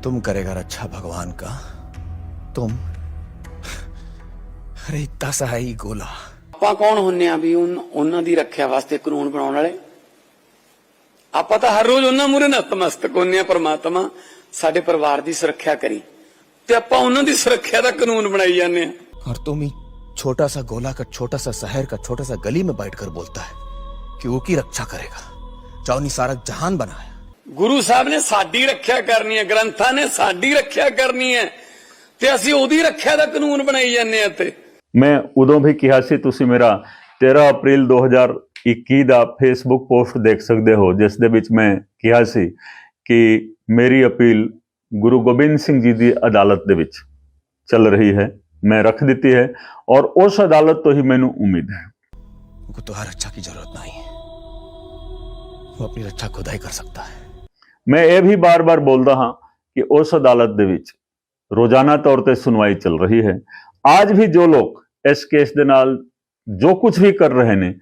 तुम करेगा रक्षा भगवान का तुम अरे इतना सा है ही गोला ਆਪਾਂ ਕੌਣ ਹੁੰਨੇ ਆ ਵੀ ਉਨ- ਉਹਨਾਂ ਦੀ ਰੱਖਿਆ ਵਾਸਤੇ ਕਾਨੂੰਨ ਬਣਾਉਣ ਵਾਲੇ ਆਪਾਂ ਤਾਂ ਹਰ ਰੋਜ਼ ਉਹਨਾਂ ਮੂਰੇ ਨਤਮਸਤਕ ਹੁੰਨੇ ਆ ਪ੍ਰਮਾਤਮਾ ਸਾਡੇ ਪਰਿਵਾਰ ਦੀ ਸੁਰੱਖਿਆ ਕਰੀ ਤੇ ਆਪਾਂ ਉਹਨਾਂ ਦੀ ਸੁਰੱਖਿਆ ਦਾ ਕਾਨੂੰਨ ਬਣਾਈ ਜਾਂਦੇ ਆ और तुम ही छोटा सा गोला का छोटा सा शहर का छोटा सा गली में बैठकर बोलता है कि वो की रक्षा करेगा चौनी सारा जहान बनाया ਗੁਰੂ ਸਾਹਿਬ ਨੇ ਸਾਡੀ ਰੱਖਿਆ ਕਰਨੀ ਹੈ ਗ੍ਰੰਥਾਂ ਨੇ ਸਾਡੀ ਰੱਖਿਆ ਕਰਨੀ ਹੈ ਤੇ ਅਸੀਂ ਉਹਦੀ ਰੱਖਿਆ ਦਾ ਕਾਨੂੰਨ ਬਣਾਈ ਜਾਂਦੇ ਆ ਤੇ ਮੈਂ ਉਦੋਂ ਵੀ ਕਿਹਾ ਸੀ ਤੁਸੀਂ ਮੇਰਾ 13 ਅਪ੍ਰੈਲ 2021 ਦਾ ਫੇਸਬੁੱਕ ਪੋਸਟ ਦੇਖ ਸਕਦੇ ਹੋ ਜਿਸ ਦੇ ਵਿੱਚ ਮੈਂ ਕਿਹਾ ਸੀ ਕਿ ਮੇਰੀ ਅਪੀਲ ਗੁਰੂ ਗੋਬਿੰਦ ਸਿੰਘ ਜੀ ਦੀ ਅਦਾਲਤ ਦੇ ਵਿੱਚ ਚੱਲ ਰਹੀ ਹੈ ਮੈਂ ਰੱਖ ਦਿੱਤੀ ਹੈ ਔਰ ਉਸ ਅਦਾਲਤ ਤੋਂ ਹੀ ਮੈਨੂੰ ਉਮੀਦ ਹੈ उनको तो हर रक्षा की जरूरत नहीं है वो अपनी रक्षा खुदा ही कर सकता है ਮੈਂ ਇਹ ਵੀ ਬਾਰ-ਬਾਰ ਬੋਲਦਾ ਹਾਂ ਕਿ ਉਸ ਅਦਾਲਤ ਦੇ ਵਿੱਚ ਰੋਜ਼ਾਨਾ ਤੌਰ ਤੇ ਸੁਣਵਾਈ ਚੱਲ ਰਹੀ ਹੈ। ਅੱਜ ਵੀ ਜੋ ਲੋਕ ਇਸ ਕੇਸ ਦੇ ਨਾਲ ਜੋ ਕੁਝ ਵੀ ਕਰ ਰਹੇ ਨੇ,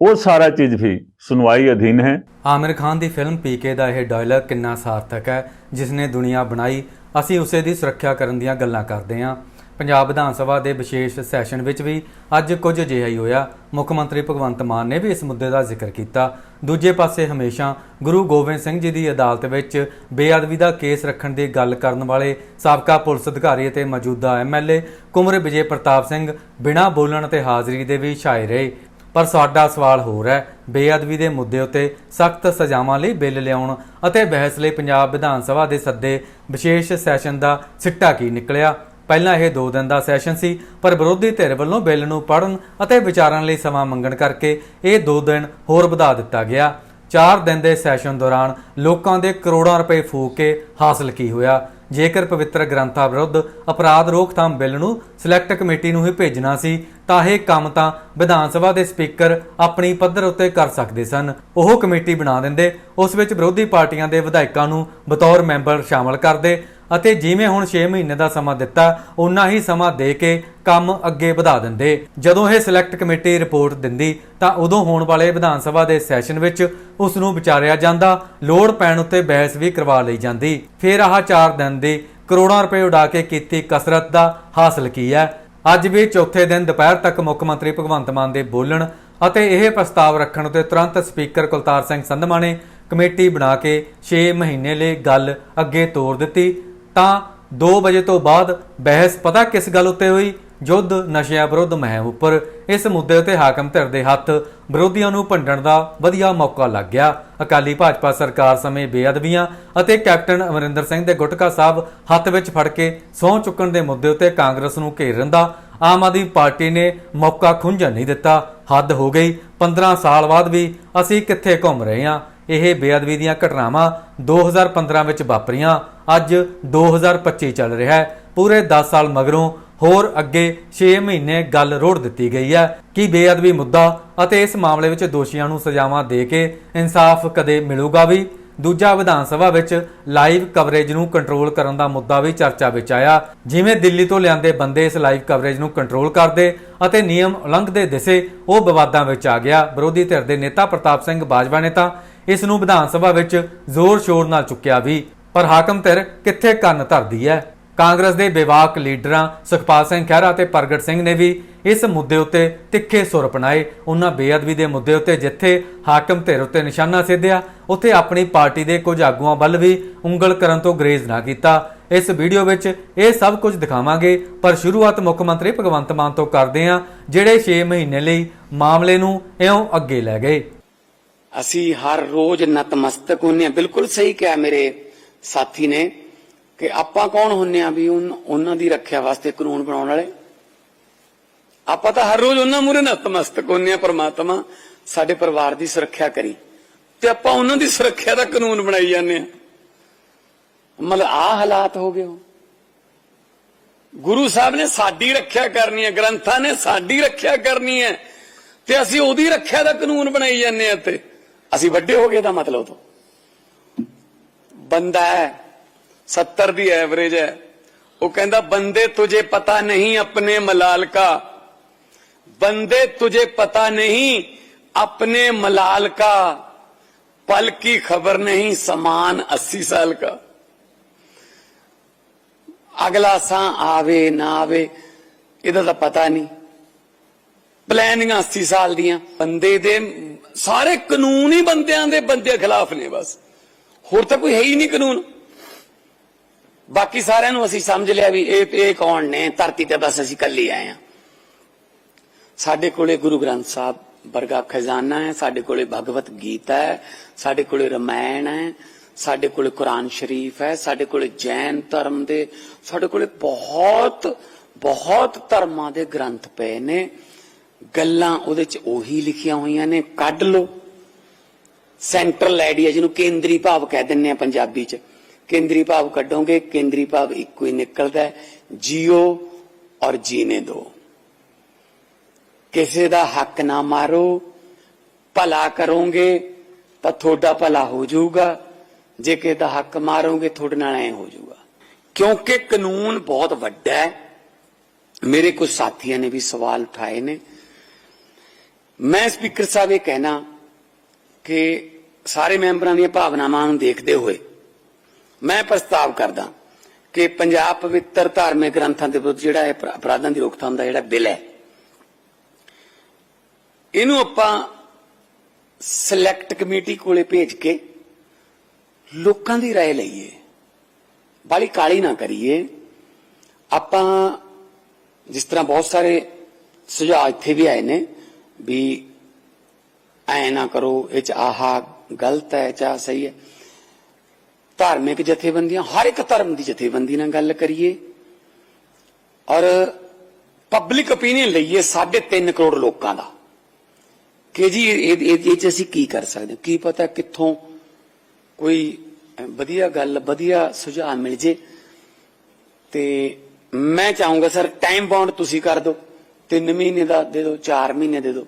ਉਹ ਸਾਰਾ ਚੀਜ਼ ਵੀ ਸੁਣਵਾਈ ਅਧੀਨ ਹੈ। ਆਮਿਰ ਖਾਨ ਦੀ ਫਿਲਮ ਪੀਕੇ ਦਾ ਇਹ ਡਾਇਲੌਗ ਕਿੰਨਾ ਸਾਰਥਕ ਹੈ ਜਿਸ ਨੇ ਦੁਨੀਆ ਬਣਾਈ, ਅਸੀਂ ਉਸੇ ਦੀ ਸੁਰੱਖਿਆ ਕਰਨ ਦੀਆਂ ਗੱਲਾਂ ਕਰਦੇ ਹਾਂ। ਪੰਜਾਬ ਵਿਧਾਨ ਸਭਾ ਦੇ ਵਿਸ਼ੇਸ਼ ਸੈਸ਼ਨ ਵਿੱਚ ਵੀ ਅੱਜ ਕੁਝ ਅਜਿਹਾ ਹੀ ਹੋਇਆ। ਮੁੱਖ ਮੰਤਰੀ ਭਗਵੰਤ ਮਾਨ ਨੇ ਵੀ ਇਸ ਮੁੱਦੇ ਦਾ ਜ਼ਿਕਰ ਕੀਤਾ। ਦੂਜੇ ਪਾਸੇ ਹਮੇਸ਼ਾ ਗੁਰੂ ਗੋਬਿੰਦ ਸਿੰਘ ਜੀ ਦੀ ਅਦਾਲਤ ਵਿੱਚ ਬੇਅਦਬੀ ਦਾ ਕੇਸ ਰੱਖਣ ਦੀ ਗੱਲ ਕਰਨ ਵਾਲੇ ਸਾਬਕਾ ਪੁਲਿਸ ਅਧਿਕਾਰੀ ਅਤੇ ਮੌਜੂਦਾ ਐਮਐਲਏ ਕੁਮਰ ਵਿਜੇ ਪ੍ਰਤਾਪ ਸਿੰਘ ਬਿਨਾਂ ਬੋਲਣ ਤੇ ਹਾਜ਼ਰੀ ਦੇ ਵੀ ਛਾਏ ਰਹੇ। ਪਰ ਸਾਡਾ ਸਵਾਲ ਹੋਰ ਹੈ, ਬੇਅਦਬੀ ਦੇ ਮੁੱਦੇ ਉੱਤੇ ਸਖਤ ਸਜ਼ਾਵਾਂ ਲਈ ਬਿੱਲ ਲਿਆਉਣ ਅਤੇ ਬਹਿਸ ਲਈ ਪੰਜਾਬ ਵਿਧਾਨ ਸਭਾ ਦੇ ਸੱਦੇ ਵਿਸ਼ੇਸ਼ ਸੈਸ਼ਨ ਦਾ ਸਿੱਟਾ ਕੀ ਨਿਕਲਿਆ? ਪਹਿਲਾਂ ਇਹ 2 ਦਿਨ ਦਾ ਸੈਸ਼ਨ ਸੀ, ਪਰ ਵਿਰੋਧੀ ਧਿਰ ਵੱਲੋਂ ਬਿੱਲ ਨੂੰ ਪੜਨ ਅਤੇ ਵਿਚਾਰਨ ਲਈ ਸਮਾਂ ਮੰਗਣ ਕਰਕੇ ਇਹ 2 ਦਿਨ ਹੋਰ ਵਧਾ ਦਿੱਤਾ ਗਿਆ। 4 ਦਿਨ ਦੇ ਸੈਸ਼ਨ ਦੌਰਾਨ ਲੋਕਾਂ ਦੇ ਕਰੋੜਾਂ ਰੁਪਏ ਫੂਕ ਕੇ ਹਾਸਲ ਕੀ ਹੋਇਆ। ਜੇਕਰ ਪਵਿੱਤਰ ਗ੍ਰੰਥਾਂ ਵਿਰੁੱਧ ਅਪਰਾਧ ਰੋਕਥਾਮ ਬਿੱਲ ਨੂੰ ਸਿਲੈਕਟ ਕਮੇਟੀ ਨੂੰ ਹੀ ਭੇਜਣਾ ਸੀ, ਤਾਂ ਇਹ ਕੰਮ ਤਾਂ ਵਿਧਾਨ ਸਭਾ ਦੇ ਸਪੀਕਰ ਆਪਣੀ ਪੱਧਰ ਉੱਤੇ ਕਰ ਸਕਦੇ ਸਨ। ਉਹ ਕਮੇਟੀ ਬਣਾ ਦਿੰਦੇ, ਉਸ ਵਿੱਚ ਵਿਰੋਧੀ ਪਾਰਟੀਆਂ ਦੇ ਵਿਧਾਇਕਾਂ ਨੂੰ ਬਤੌਰ ਮੈਂਬਰ ਸ਼ਾਮਲ ਕਰਦੇ ਅਤੇ ਜਿਵੇਂ ਹੁਣ 6 ਮਹੀਨੇ ਦਾ ਸਮਾਂ ਦਿੱਤਾ ਉਨਾ ਹੀ ਸਮਾਂ ਦੇ ਕੇ ਕੰਮ ਅੱਗੇ ਵਧਾ ਦਿੰਦੇ। ਜਦੋਂ ਇਹ ਸਿਲੈਕਟ ਕਮੇਟੀ ਰਿਪੋਰਟ ਦਿੰਦੀ, ਤਾਂ ਉਦੋਂ ਹੋਣ ਵਾਲੇ ਵਿਧਾਨ ਸਭਾ ਦੇ ਸੈਸ਼ਨ ਵਿੱਚ ਉਸ ਨੂੰ ਵਿਚਾਰਿਆ ਜਾਂਦਾ, ਲੋੜ ਪੈਣ ਉੱਤੇ ਬਹਿਸ ਵੀ ਕਰਵਾ ਲਈ ਜਾਂਦੀ। ਫਿਰ ਆਹ 4 ਦਿਨ ਦੀ ਕਰੋੜਾਂ ਰੁਪਏ ਉਡਾ ਕੇ ਕੀਤੀ ਕਸਰਤ ਦਾ ਹਾਸਲ ਕੀ ਹੈ? ਅੱਜ ਵੀ ਚੌਥੇ ਦਿਨ ਦੁਪਹਿਰ ਤੱਕ ਮੁੱਖ ਮੰਤਰੀ ਭਗਵੰਤ ਮਾਨ ਦੇ ਬੋਲਣ ਅਤੇ ਇਹ ਪ੍ਰਸਤਾਵ ਰੱਖਣ ਉਤੇ ਤੁਰੰਤ ਸਪੀਕਰ ਕੁਲਤਾਰ ਸਿੰਘ ਸੰਧਮਾ ਨੇ ਕਮੇਟੀ ਬਣਾ ਕੇ 6 ਮਹੀਨੇ ਲਈ ਗੱਲ ਅੱਗੇ ਤੋਰ ਦਿੱਤੀ। ਤਾਂ 2 ਵਜੇ ਤੋਂ ਬਾਅਦ ਬਹਿਸ ਪਤਾ ਕਿਸ ਗੱਲ ਉੱਤੇ ਹੋਈ? ਯੁੱਧ ਨਸ਼ਿਆਂ ਵਿਰੁੱਧ ਮਹਿਮ ਉੱਪਰ। ਇਸ ਮੁੱਦੇ ਉੱਤੇ ਹਾਕਮ ਧਿਰ ਦੇ ਹੱਥ ਵਿਰੋਧੀਆਂ ਨੂੰ ਭੰਡਣ ਦਾ ਵਧੀਆ ਮੌਕਾ ਲੱਗ ਗਿਆ। ਅਕਾਲੀ ਭਾਜਪਾ ਸਰਕਾਰ ਸਮੇਂ ਬੇਅਦਬੀਆਂ ਅਤੇ ਕੈਪਟਨ ਅਮਰਿੰਦਰ ਸਿੰਘ ਦੇ ਗੁਟਕਾ ਸਾਹਿਬ ਹੱਥ ਵਿੱਚ ਫੜ ਕੇ ਸਹੁੰ ਚੁੱਕਣ ਦੇ ਮੁੱਦੇ ਉੱਤੇ ਕਾਂਗਰਸ ਨੂੰ ਘੇਰਨ ਦਾ ਆਮ ਆਦਮੀ ਪਾਰਟੀ ਨੇ ਮੌਕਾ ਖੁੰਝਣ ਨਹੀਂ ਦਿੱਤਾ। ਹੱਦ ਹੋ ਗਈ। 15 ਸਾਲ ਬਾਅਦ ਵੀ ਅਸੀਂ ਕਿੱਥੇ ਘੁੰਮ ਰਹੇ ਹਾਂ? ਇਹ ਬੇਅਦਬੀ ਦੀਆਂ ਘਟਨਾਵਾਂ 2015 ਵਿੱਚ ਵਾਪਰੀਆਂ। ਅੱਜ 2025 ਚੱਲ ਰਿਹਾ ਹੈ। ਪੂਰੇ 10 ਸਾਲ ਮਗਰੋਂ ਹੋਰ ਅੱਗੇ 6 ਮਹੀਨੇ ਗੱਲ ਰੋੜ ਦਿੱਤੀ ਗਈ ਹੈ। ਕਿ ਬੇਅਦਬੀ ਮੁੱਦਾ ਅਤੇ ਇਸ ਮਾਮਲੇ ਵਿੱਚ ਦੋਸ਼ੀਆਂ ਨੂੰ ਸਜ਼ਾਵਾਂ ਦੇ ਕੇ ਇਨਸਾਫ ਕਦੇ ਮਿਲੂਗਾ ਵੀ? ਦੂਜਾ ਵਿਧਾਨ ਸਭਾ ਵਿੱਚ ਲਾਈਵ ਕਵਰੇਜ ਨੂੰ ਕੰਟਰੋਲ ਕਰਨ ਦਾ ਮੁੱਦਾ ਵੀ ਚਰਚਾ ਵਿੱਚ ਆਇਆ। ਜਿਵੇਂ ਦਿੱਲੀ ਤੋਂ ਲਿਆਂਦੇ ਬੰਦੇ ਇਸ ਲਾਈਵ ਕਵਰੇਜ ਨੂੰ ਕੰਟਰੋਲ ਕਰਦੇ ਅਤੇ ਨਿਯਮ ਉਲੰਘਦੇ ਦਿਸੇ, ਉਹ ਵਿਵਾਦਾਂ ਵਿੱਚ ਆ ਗਿਆ। ਵਿਰੋਧੀ ਧਿਰ ਦੇ ਨੇਤਾ ਪ੍ਰਤਾਪ ਸਿੰਘ ਬਾਜਵਾ ਨੇ ਤਾਂ ਇਸ ਨੂੰ ਵਿਧਾਨ ਸਭਾ ਵਿੱਚ ਜ਼ੋਰ ਸ਼ੋਰ ਨਾਲ ਚੁੱਕਿਆ ਵੀ, ਪਰ ਹਾਕਮ ਧਿਰ ਕਿੱਥੇ ਕੰਨ ਧਰਦੀ ਹੈ? ਕਾਂਗਰਸ ਦੇ ਬੇਵਾਕ ਲੀਡਰਾਂ ਸੁਖਪਾਲ ਸਿੰਘ ਖਹਿਰਾ ਤੇ ਪ੍ਰਗਟ ਸਿੰਘ ਨੇ ਵੀ ਇਸ ਮੁੱਦੇ ਉੱਤੇ ਤਿੱਖੇ ਸੁਰ ਅਪਣਾਏ। ਉਹਨਾਂ ਬੇਅਦਬੀ ਦੇ ਮੁੱਦੇ ਉੱਤੇ ਜਿੱਥੇ ਹਾਕਮ ਧਿਰ ਉੱਤੇ ਨਿਸ਼ਾਨਾ ਸਿੱਧਿਆ, ਉੱਥੇ ਆਪਣੀ ਪਾਰਟੀ ਦੇ ਕੁਝ ਆਗੂਆਂ ਵੱਲ ਵੀ ਉਂਗਲ ਕਰਨ ਤੋਂ ਗਰੇਜ਼ ਨਾ ਕੀਤਾ। ਇਸ ਵੀਡੀਓ ਵਿੱਚ ਇਹ ਸਭ ਕੁਝ ਦਿਖਾਵਾਂਗੇ, ਪਰ ਸ਼ੁਰੂਆਤ ਮੁੱਖ ਮੰਤਰੀ ਭਗਵੰਤ ਮਾਨ ਤੋਂ ਕਰਦੇ ਹਾਂ, ਜਿਹੜੇ 6 ਮਹੀਨੇ ਲਈ ਮਾਮਲੇ ਨੂੰ ਇਉਂ ਅੱਗੇ ਲੈ ਗਏ। ਅਸੀਂ ਹਰ ਰੋਜ਼ ਨਤਮਸਤਕ ਹੁੰਨੇ ਆ ਬਿਲਕੁਲ ਸਹੀ ਕਿਹਾ ਮੇਰੇ ਸਾਥੀ ਨੇ ਕਿ ਆਪਾਂ ਕੌਣ ਹੁੰਨੇ ਆ ਵੀ ਉਹਨਾਂ ਦੀ ਰੱਖਿਆ ਵਾਸਤੇ ਕਾਨੂੰਨ ਬਣਾਉਣ ਵਾਲੇ? ਆਪਾਂ ਤਾਂ ਹਰ ਰੋਜ਼ ਉਹਨਾਂ ਮੂਰੇ ਨਤਮਸਤਕ ਹੁੰਨੇ ਆ ਪ੍ਰਮਾਤਮਾ, ਸਾਡੇ ਪਰਿਵਾਰ ਦੀ ਸੁਰੱਖਿਆ ਕਰੀ। ਤੇ ਆਪਾਂ ਉਹਨਾਂ ਦੀ ਸੁਰੱਖਿਆ ਦਾ ਕਾਨੂੰਨ ਬਣਾਈ ਜਾਂਦੇ ਆ ਮਤਲਬ ਆ ਹਾਲਾਤ ਹੋ ਗਏ ਹੋ ਗੁਰੂ ਸਾਹਿਬ ਨੇ ਸਾਡੀ ਰੱਖਿਆ ਕਰਨੀ ਹੈ, ਗ੍ਰੰਥਾਂ ਨੇ ਸਾਡੀ ਰੱਖਿਆ ਕਰਨੀ ਹੈ ਤੇ ਅਸੀਂ ਉਹਦੀ ਰੱਖਿਆ ਦਾ ਕਾਨੂੰਨ ਬਣਾਈ ਜਾਂਦੇ ਆ ਤੇ ਅਸੀਂ ਵੱਡੇ ਹੋ ਗਏ ਦਾ ਮਤਲਬ ਤੋਂ ਬੰਦਾ ਹੈ 70 ਦੀ ਐਵਰੇਜ ਹੈ ਉਹ ਕਹਿੰਦਾ ਬੰਦੇ ਤੁਝੇ ਪਤਾ ਨਹੀਂ ਆਪਣੇ ਮਲਾਲ का बंदे तुझे पता नहीं अपने मलाल का पल की खबर नहीं समान अस्सी साल का ਅਗਲਾ ਸਾਂ ਆਵੇ ਨਾ ਆਵੇ ਇਹਦਾ ਤਾਂ ਪਤਾ ਨਹੀਂ ਪਲੈਨਿੰਗਾਂ 80 ਸਾਲ ਦੀਆਂ, ਬੰਦੇ ਦੇ ਸਾਰੇ ਕਾਨੂੰਨ ਹੀ ਬੰਦਿਆਂ ਦੇ ਬੰਦੇ ਖਿਲਾਫ ਨੇ ਬਸ। ਹੋਰ ਤਾਂ ਕੋਈ ਹੈ ਹੀ ਨਹੀਂ ਕਾਨੂੰਨ। ਬਾਕੀ ਸਾਰਿਆਂ ਨੂੰ ਅਸੀਂ ਸਮਝ ਲਿਆ ਵੀ ਇਹ ਇਹ ਕੌਣ ਨੇ, ਧਰਤੀ ਤੇ ਬਸ ਅਸੀਂ ਕੱਲੀ ਆਏ ਆ ਸਾਡੇ ਕੋਲੇ ਗੁਰੂ ਗ੍ਰੰਥ ਸਾਹਿਬ ਵਰਗਾ ਖਜ਼ਾਨਾ ਹੈ, ਸਾਡੇ ਕੋਲੇ ਭਗਵਤ ਗੀਤਾ ਹੈ, ਸਾਡੇ ਕੋਲੇ ਰਮਾਇਣ ਹੈ, ਸਾਡੇ ਕੋਲੇ ਕੁਰਾਨ ਸ਼ਰੀਫ ਹੈ, ਸਾਡੇ ਕੋਲੇ ਜੈਨ ਧਰਮ ਦੇ, ਸਾਡੇ ਕੋਲੇ ਬਹੁਤ ਬਹੁਤ ਧਰਮਾਂ ਦੇ ਗ੍ਰੰਥ ਪਏ ਨੇ। ਗੱਲਾਂ ਉਹਦੇ ਚ ਉਹੀ ਲਿਖੀਆਂ ਹੋਈਆਂ ਨੇ, ਕੱਢ ਲਓ। ਸੈਂਟਰਲ ਆਈਡੀਆ ਜਿਹਨੂੰ ਕੇਂਦਰੀ ਭਾਵ ਕਹਿ ਦਿੰਦੇ ਆ ਪੰਜਾਬੀ ਚ। ਕੇਂਦਰੀ ਭਾਵ ਕੱਢੋਗੇ, ਕੇਂਦਰੀ ਭਾਵ ਇੱਕੋ ਹੀ ਨਿਕਲਦਾ ਹੈ। ਜੀਓ ਔਰ ਜੀਨੇ ਦੋ। ਕਿਸੇ ਦਾ ਹੱਕ ਨਾ ਮਾਰੋ, ਭਲਾ ਕਰੋਗੇ ਤਾਂ ਤੁਹਾਡਾ ਭਲਾ ਹੋ ਜਾਊਗਾ। ਜੇ ਕਿਸੇ ਦਾ ਹੱਕ ਮਾਰੋਗੇ, ਤੁਹਾਡੇ ਨਾਲ ਐ ਹੋ ਜਾਊਗਾ। ਕਿਉਂਕਿ ਕਾਨੂੰਨ ਬਹੁਤ ਵੱਡਾ ਹੈ। ਮੇਰੇ ਕੁਝ ਸਾਥੀਆਂ ਨੇ ਵੀ ਸਵਾਲ ਉਠਾਏ ਨੇ। ਮੈਂ ਸਪੀਕਰ ਸਾਹਿਬ ਇਹ ਕਹਿਣਾ ਕਿ ਸਾਰੇ ਮੈਂਬਰਾਂ ਦੀਆਂ ਭਾਵਨਾਵਾਂ ਨੂੰ ਦੇਖਦੇ ਹੋਏ ਮੈਂ ਪ੍ਰਸਤਾਵ ਕਰਦਾ ਕਿ ਪੰਜਾਬ ਪਵਿੱਤਰ ਧਾਰਮਿਕ ਗ੍ਰੰਥਾਂ ਦੇ ਵਿਰੁੱਧ ਜਿਹੜਾ ਇਹ ਅਪਰਾ- ਅਪਰਾਧਾਂ ਦੀ ਰੋਕਥਾਮ ਦਾ ਜਿਹੜਾ ਬਿੱਲ ਹੈ ਇਹਨੂੰ ਆਪਾਂ ਸਿਲੈਕਟ ਕਮੇਟੀ ਕੋਲੇ ਭੇਜ ਕੇ ਲੋਕਾਂ ਦੀ رائے ਲਈਏ ਬਾਲੀ ਕਾਲੀ ਨਾ ਕਰੀਏ ਆਪਾਂ ਜਿਸ ਤਰ੍ਹਾਂ ਬਹੁਤ ਸਾਰੇ ਸੁਝਾਅ ਇੱਥੇ ਵੀ ਆਏ ਨੇ ਵੀ ਐ ਨਾ ਕਰੋ, ਇਹ ਚ ਆਹਾ ਗਲਤ ਹੈ ਚਾ ਸਹੀ ਹੈ। ਧਾਰਮਿਕ ਜਥੇਬੰਦੀਆਂ, ਹਰ ਇੱਕ ਧਰਮ ਦੀ ਜਥੇਬੰਦੀ ਨਾਲ ਗੱਲ ਕਰੀਏ ਔਰ ਪਬਲਿਕ ਓਪੀਨੀਅਨ ਲਈਏ 3.5 ਕਰੋੜ ਲੋਕਾਂ ਦਾ। ਕਿ ਜੀ, ਇਹ ਚ ਅਸੀਂ ਕੀ ਕਰ ਸਕਦੇ ਕੀ ਪਤਾ ਕਿੱਥੋਂ ਕੋਈ ਵਧੀਆ ਗੱਲ, ਵਧੀਆ ਸੁਝਾਅ ਮਿਲ ਜੇ। ਤੇ ਮੈਂ ਚਾਹੂੰਗਾ, ਸਰ ਟਾਈਮ ਬਾਉਂਡ ਤੁਸੀਂ ਕਰ ਦਿਓ। 3 ਮਹੀਨੇ ਦਾ ਦੇ ਦਿਓ 4 ਮਹੀਨੇ ਦੇ ਦਿਓ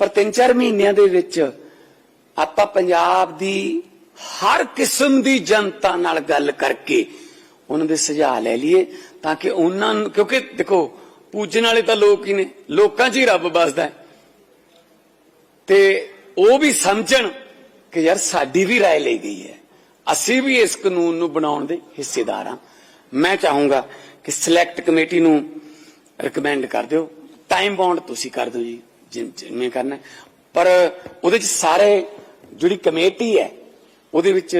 ਪਰ 3-4 ਮਹੀਨਿਆਂ ਦੇ ਵਿੱਚ ਆਪਾਂ ਪੰਜਾਬ ਦੀ ਹਰ ਕਿਸਮ ਦੀ ਜਨਤਾ ਨਾਲ ਗੱਲ ਕਰਕੇ ਉਹਨਾਂ ਦੇ ਸੁਝਾਅ ਲੈ ਲਈਏ ਤਾਂ ਕਿ ਉਹਨਾਂ ਨੂੰ ਕਿਉਂਕਿ ਦੇਖੋ ਪੂਜਣ ਵਾਲੇ ਤਾਂ ਲੋਕ ਹੀ ਨੇ ਲੋਕਾਂ 'ਚ ਹੀ ਰੱਬ ਵੱਸਦਾ ਹੈ ਤੇ ਉਹ ਵੀ ਸਮਝਣ ਕਿ ਯਾਰ ਸਾਡੀ ਵੀ رائے ਲਈ ਗਈ ਹੈ ਅਸੀਂ ਵੀ ਇਸ ਕਾਨੂੰਨ ਨੂੰ ਬਣਾਉਣ ਦੇ ਹਿੱਸੇਦਾਰ ਹਾਂ ਮੈਂ ਚਾਹੂੰਗਾ ਕਿ ਸਿਲੈਕਟ ਕਮੇਟੀ ਨੂੰ ਰეკਮੈਂਡ ਕਰ ਦਿਓ। ਟਾਈਮ ਬਾਉਂਡ ਤੁਸੀਂ ਕਰ ਦਿਓ ਜੀ ਜਿਵੇਂ ਕਰਨਾ ਪਰ ਉਹਦੇ ਚ ਸਾਰੇ, ਜਿਹੜੀ ਕਮੇਟੀ ਹੈ, ਉਹਦੇ ਵਿੱਚ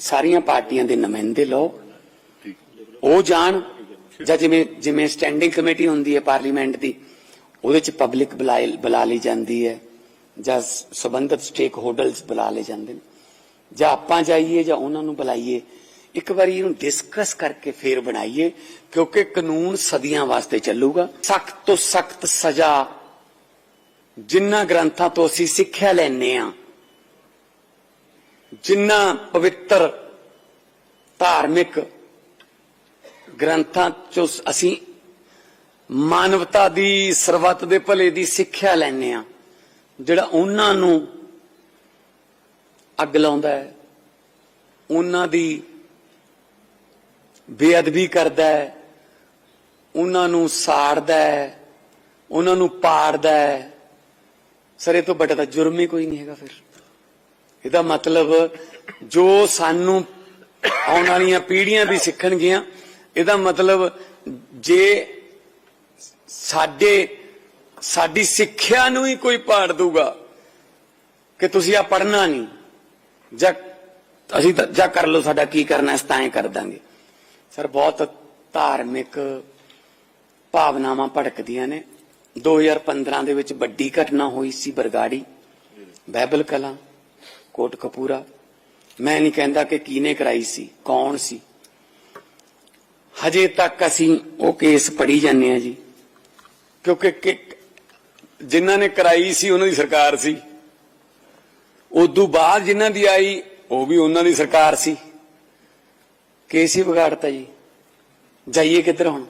ਸਾਰੀਆਂ ਪਾਰਟੀਆਂ ਦੇ ਨੁਮਾਇੰਦੇ ਲਓ। ਉਹ ਜਾਣ, ਜਾਂ ਜਿਵੇਂ ਜਿਵੇਂ ਸਟੈਂਡਿੰਗ ਕਮੇਟੀ ਹੁੰਦੀ ਹੈ ਪਾਰਲੀਮੈਂਟ ਦੀ, ਉਹਦੇ ਚ ਪਬਲਿਕ ਬੁਲਾ ਲਈ ਜਾਂਦੀ ਹੈ, ਜਾਂ ਸਬੰਧਤ ਸਟੇਕ ਹੋਲਡਰਸ ਬੁਲਾ ਲਏ ਜਾਂਦੇ ਨੇ। ਜਾਂ ਆਪਾਂ ਜਾਈਏ, ਜਾਂ ਉਹਨਾਂ ਨੂੰ ਬੁਲਾਈਏ ਇੱਕ ਵਾਰੀ ਇਹਨੂੰ ਡਿਸਕਸ ਕਰਕੇ ਫੇਰ ਬਣਾਈਏ, ਕਿਉਂਕਿ ਕਾਨੂੰਨ ਸਦੀਆਂ ਵਾਸਤੇ ਚੱਲੂਗਾ। ਸਖਤ ਤੋਂ ਸਖਤ ਸਜ਼ਾ ਜਿੰਨਾ ਗ੍ਰੰਥਾਂ ਤੋਂ ਅਸੀਂ ਸਿੱਖਿਆ ਲੈਨੇ ਆ ਜਿੰਨਾ ਪਵਿੱਤਰ ਧਾਰਮਿਕ ਗ੍ਰੰਥਾਂ ਚੋਂ ਅਸੀਂ ਮਾਨਵਤਾ ਦੀ, ਸਰਬੱਤ ਦੇ ਭਲੇ ਦੀ ਸਿੱਖਿਆ ਲੈਨੇ ਆ ਜਿਹੜਾ ਉਹਨਾਂ ਨੂੰ ਅੱਗ ਲਾਉਂਦਾ ਹੈ, ਉਹਨਾਂ ਦੀ ਬੇਅਦਬੀ ਕਰਦਾ ਹੈ, ਉਹਨਾਂ ਨੂੰ ਸਾੜਦਾ ਹੈ, ਉਹਨਾਂ ਨੂੰ ਪਾੜਦਾ ਹੈ। ਸਰ ਇਹ ਤੋਂ ਵੱਡਾ ਤਾਂ ਜੁਰਮ ਹੀ ਕੋਈ ਨਹੀਂ ਹੈਗਾ ਫਿਰ। ਇਹਦਾ ਮਤਲਬ ਜੋ ਸਾਨੂੰ ਆਉਣ ਵਾਲੀਆਂ ਪੀੜ੍ਹੀਆਂ ਵੀ ਸਿੱਖਣਗੀਆਂ, ਇਹਦਾ ਮਤਲਬ ਜੇ ਸਾਡੇ, ਸਾਡੀ ਸਿੱਖਿਆ ਨੂੰ ਹੀ ਕੋਈ ਪਾੜ ਦੂਗਾ ਕਿ ਤੁਸੀਂ ਆ ਪੜਨਾ ਨਹੀਂ, ਜਾਂ ਅਸੀਂ ਤਾਂ ਜਾਂ ਕਰ ਲਓ ਸਾਡਾ ਕੀ ਕਰਨਾ ਇਸ ਤਾਂ ਐਂ ਕਰ ਦਾਂਗੇ। ਸਰ, ਬਹੁਤ ਧਾਰਮਿਕ ਭਾਵਨਾਵਾਂ ਭੜਕਦੀਆਂ ਨੇ। 2015 ਦੇ ਵਿੱਚ ਵੱਡੀ ਘਟਨਾ ਹੋਈ ਸੀ ਬਰਗਾੜੀ ਬਾਈਬਲ ਕਲਾ, ਕੋਟ ਕਪੂਰਾ। ਮੈਂ ਨਹੀਂ ਕਹਿੰਦਾ ਕਿ ਕਿਹਨੇ ਕਰਾਈ ਸੀ, ਕੌਣ ਸੀ। ਹਜੇ ਤੱਕ ਅਸੀਂ ਉਹ ਕੇਸ ਪੜੀ ਜਾਂਦੇ ਆ ਜੀ, ਕਿਉਂਕਿ ਜਿਨ੍ਹਾਂ ਨੇ ਕਰਾਈ ਸੀ, ਉਹਨਾਂ ਦੀ ਸਰਕਾਰ ਸੀ। ਉਦੋਂ ਬਾਅਦ ਜਿਨ੍ਹਾਂ ਦੀ ਆਈ, ਉਹ ਵੀ ਉਹਨਾਂ ਦੀ ਸਰਕਾਰ ਸੀ। ਕੇਸ ਹੀ ਵਿਗਾੜਤਾ ਜੀ। ਜਾਈਏ ਕਿੱਧਰ ਹੁਣ?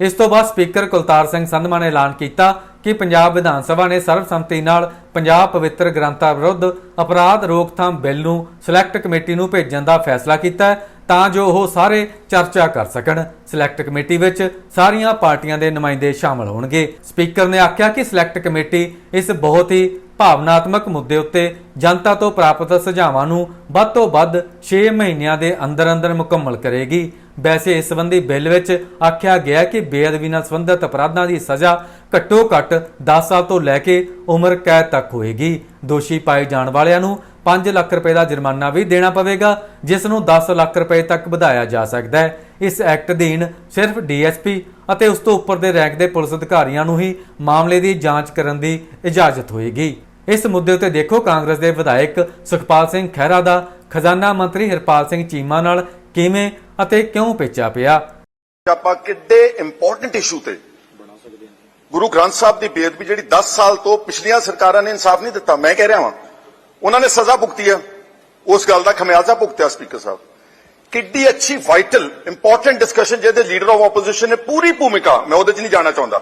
ਇਸ ਤੋਂ ਬਾਅਦ ਸਪੀਕਰ ਕੁਲਤਾਰ ਸਿੰਘ ਸੰਧਮਾ ਨੇ ਐਲਾਨ ਕੀਤਾ ਕਿ ਪੰਜਾਬ ਵਿਧਾਨ ਸਭਾ ਨੇ ਸਰਬਸੰਮਤੀ ਨਾਲ ਪੰਜਾਬ ਪਵਿੱਤਰ ਗ੍ਰੰਥਾਂ ਵਿਰੁੱਧ ਅਪਰਾਧ ਰੋਕਥਾਮ ਬਿੱਲ ਨੂੰ ਸਿਲੈਕਟ ਕਮੇਟੀ ਨੂੰ ਭੇਜਣ ਦਾ ਫੈਸਲਾ ਕੀਤਾ ਹੈ। ਤਾਂ ਜੋ ਉਹ ਸਾਰੇ ਚਰਚਾ ਕਰ ਸਕਣ। ਸਿਲੈਕਟ ਕਮੇਟੀ ਵਿੱਚ ਸਾਰੀਆਂ ਪਾਰਟੀਆਂ ਦੇ ਨੁਮਾਇੰਦੇ ਸ਼ਾਮਲ ਹੋਣਗੇ। ਸਪੀਕਰ ਨੇ ਆਖਿਆ ਕਿ ਸਿਲੈਕਟ ਕਮੇਟੀ ਇਸ ਬਹੁਤ ਹੀ ਭਾਵਨਾਤਮਕ ਮੁੱਦੇ ਉੱਤੇ ਜਨਤਾ ਤੋਂ ਪ੍ਰਾਪਤ ਸੁਝਾਵਾਂ ਨੂੰ ਵੱਧ ਤੋਂ ਵੱਧ 6 ਮਹੀਨਿਆਂ ਦੇ ਅੰਦਰ ਅੰਦਰ ਮੁਕੰਮਲ ਕਰੇਗੀ। ਵੈਸੇ ਇਸ ਸੰਬੰਧੀ ਬਿੱਲ ਵਿੱਚ ਆਖਿਆ ਗਿਆ ਕਿ ਬੇਅਦਬੀ ਨਾਲ ਸੰਬੰਧਿਤ ਅਪਰਾਧਾਂ ਦੀ ਸਜ਼ਾ ਘੱਟੋ ਘੱਟ 10 ਸਾਲ ਤੋਂ ਲੈ ਕੇ ਉਮਰ ਕੈਦ ਤੱਕ ਹੋਏਗੀ। ਦੋਸ਼ੀ ਪਾਏ ਜਾਣ ਵਾਲਿਆਂ ਨੂੰ 5 ਲੱਖ ਰੁਪਏ ਦਾ ਜੁਰਮਾਨਾ ਵੀ ਦੇਣਾ ਪਵੇਗਾ, ਜਿਸ ਨੂੰ 10 ਲੱਖ ਰੁਪਏ ਤੱਕ ਵਧਾਇਆ ਜਾ ਸਕਦਾ ਹੈ। ਇਸ ਐਕਟ ਅਧੀਨ ਸਿਰਫ ਡੀਐਸਪੀ ਅਤੇ ਉਸ ਤੋਂ ਉੱਪਰ ਦੇ ਰੈਂਕ ਦੇ ਪੁਲਿਸ ਅਧਿਕਾਰੀਆਂ ਨੂੰ ਹੀ ਮਾਮਲੇ ਦੀ ਜਾਂਚ ਕਰਨ ਦੀ ਇਜਾਜ਼ਤ ਹੋਏਗੀ। ਇਸ ਮੁੱਦੇ ਉੱਤੇ ਦੇਖੋ ਕਾਂਗਰਸ ਦੇ ਵਿਧਾਇਕ ਸੁਖਪਾਲ ਸਿੰਘ ਖਹਿਰਾ ਦਾ। ਖਜ਼ਾਨਾ ਮੰਤਰੀ ਹਰਪਾਲ ਸਿੰਘ ਚੀਮਾ ਨਾਲ ਕਿਵੇਂ ਅਤੇ ਕਿਉਂ ਪੇਚਾ ਪਿਆ? ਆਪਾਂ ਕਿੱਡੇ ਇੰਪੋਰਟੈਂਟ ਇਸ਼ੂ ਤੇ ਗੁਰੂ ਗ੍ਰੰਥ ਸਾਹਿਬ ਦੀ ਬੇਅਦਬੀ ਜਿਹੜੀ 10 ਸਾਲ ਤੋਂ ਪਿਛਲੀਆਂ ਸਰਕਾਰਾਂ ਨੇ ਇਨਸਾਫ ਨਹੀਂ ਦਿੱਤਾ, ਮੈਂ ਕਹਿ ਰਿਹਾ ਹਾਂ ਉਹਨਾਂ ਨੇ ਸਜ਼ਾ ਭੁਗਤੀ ਆ ਉਸ ਗੱਲ ਦਾ ਖਮਿਆਜ਼ਾ ਭੁਗਤਿਆ ਸਪੀਕਰ ਸਾਹਿਬ। ਕਿੱਡੀ ਅੱਛੀ ਵਾਈਟਲ ਇੰਪੋਰਟੈਂਟ ਡਿਸਕਸ਼ਨ ਜਿਹਦੇ ਲੀਡਰ ਆਫ ਆਪੋਜੀਸ਼ਨ ਨੇ ਪੂਰੀ ਭੂਮਿਕਾ, ਮੈਂ ਉਹਦੇ 'ਚ ਨਹੀਂ ਜਾਣਾ ਚਾਹੁੰਦਾ,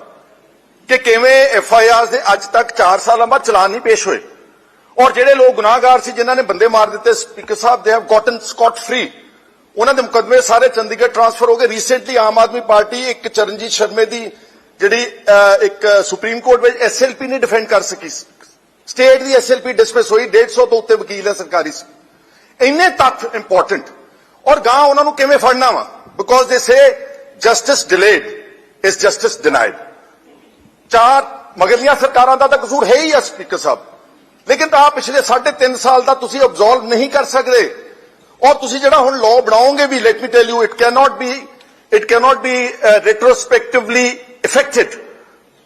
ਕਿ ਕਿਵੇਂ ਐਫ ਆਈ ਆਰ ਦੇ ਅੱਜ ਤੱਕ 4 ਸਾਲਾਂ ਬਾਅਦ ਚਲਾਨ ਨਹੀਂ ਪੇਸ਼ ਹੋਏ। ਔਰ ਜਿਹੜੇ ਲੋਕ ਗੁਨਾਹਗਾਰ ਸੀ, ਜਿਨ੍ਹਾਂ ਨੇ ਬੰਦੇ ਮਾਰ ਦਿੱਤੇ, speaker Sahib they have gotten Scott free ਉਹਨਾਂ ਦੇ ਮੁਕੱਦਮੇ ਸਾਰੇ ਚੰਡੀਗੜ੍ਹ ਟ੍ਰਾਂਸਫਰ ਹੋ ਗਏ। ਰੀਸੈਂਟਲੀ ਆਮ ਆਦਮੀ ਪਾਰਟੀ ਇੱਕ ਚਰਨਜੀਤ ਸ਼ਰਮੇ ਦੀ ਜਿਹੜੀ ਇੱਕ ਸੁਪਰੀਮ ਕੋਰਟ ਵਿੱਚ ਐਸਐਲਪੀ ਨਹੀਂ ਡਿਫੈਂਡ ਕਰ ਸਕੀ ਸਟੇਟ ਦੀ ਐਸਐਲਪੀ ਡਿਸਮਿਸ ਹੋਈ 150 ਤੋਂ ਉੱਤੇ ਵਕੀਲ ਹੈ ਸਰਕਾਰੀ ਇੰਨੇ ਤੱਥ ਇੰਪੋਰਟੈਂਟ ਔਰ ਗਾਂ ਉਹਨਾਂ ਨੂੰ ਕਿਵੇਂ ਫੜਨਾ ਵਾ because they say justice delayed is justice denied ਚਾਰ ਮਗਰਲੀਆਂ ਸਰਕਾਰਾਂ ਦਾ ਤਾਂ ਕਸੂਰ ਹੈ ਹੀ ਆ ਸਪੀਕਰ ਸਾਹਿਬ ਲੇਕਿਨ ਤਾਂ ਪਿਛਲੇ 3.5 ਸਾਲ ਦਾ ਤੁਸੀਂ ਅਬਜ਼ੋਰਵ ਨਹੀਂ ਕਰ ਸਕਦੇ ਔਰ ਤੁਸੀਂ ਜਿਹੜਾ ਹੁਣ ਲਾਅ ਬਣਾਓਗੇ ਵੀ let me tell you it can not be it can not be retrospectively effected